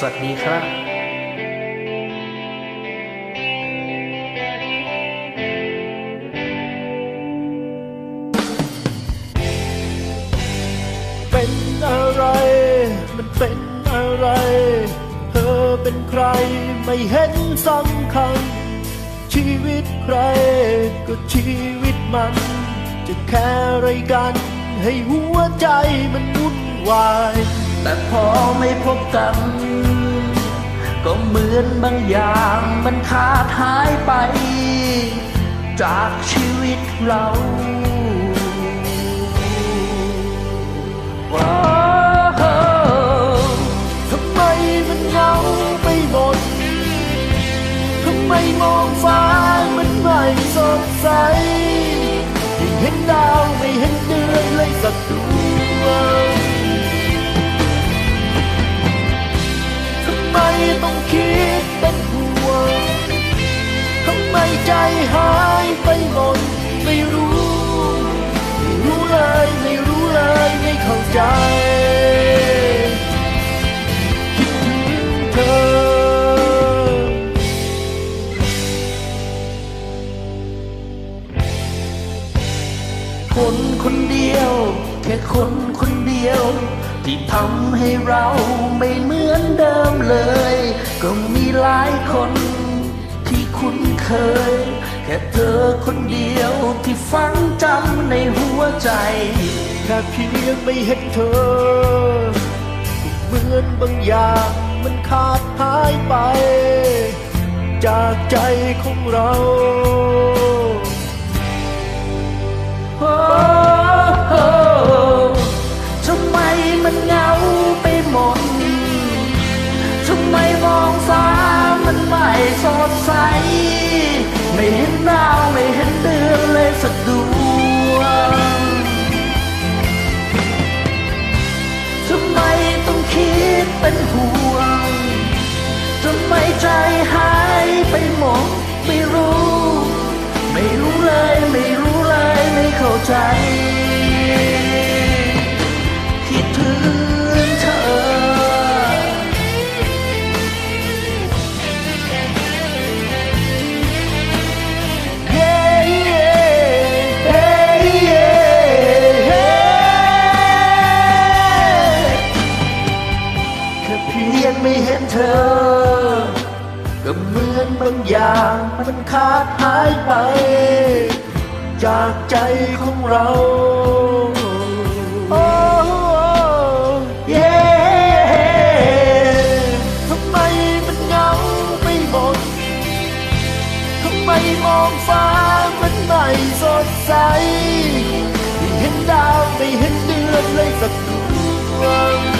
สวัสดีครับเป็นอะไร มันเป็นอะไร เธอเป็นใครไม่เห็นสำคัญ ชีวิตใครก็ชีวิตมัน จะแค่อะไรกัน ให้หัวใจมันวุ่นวาย แต่พอไม่พบกัน ก็เหมือนบางอย่างมันขาดหายไป จากชีวิตเราทำไมมันเหงาไปหมด ทำไมมองฟ้ามันไม่สดใสยิ่งเห็นดาวไม่เห็นเดือนเลยสักดว ต้องคิดเป็นห่วงทำไมใจหายไปหมดไม่รู้ ไม่รู้เลย ไม่รู้เลย ไม่เข้าใจ คิดถึงเธอ คนคนเดียว แค่คนคนเดียว ที่ทำให้เราไม่เหมือนเดิมเลย ก็มีหลายคนที่คุ้นเคย แค่เธอคนเดียวที่ฝังจำในหัวใจแค่เพียงไม่เห็นเธอก็เหมือนบางอย่างมันขาดหายไป จากใจของเราโไม่เห็นเธอ ก็เหมือนบางอย่างมันขาดหายไป จากใจของเราทำไมมันเงาไปหมดทำไมมองฟ้ามันไม่สดใสไม่เห็นดาวไม่เห็นเดือนเลยสักดวง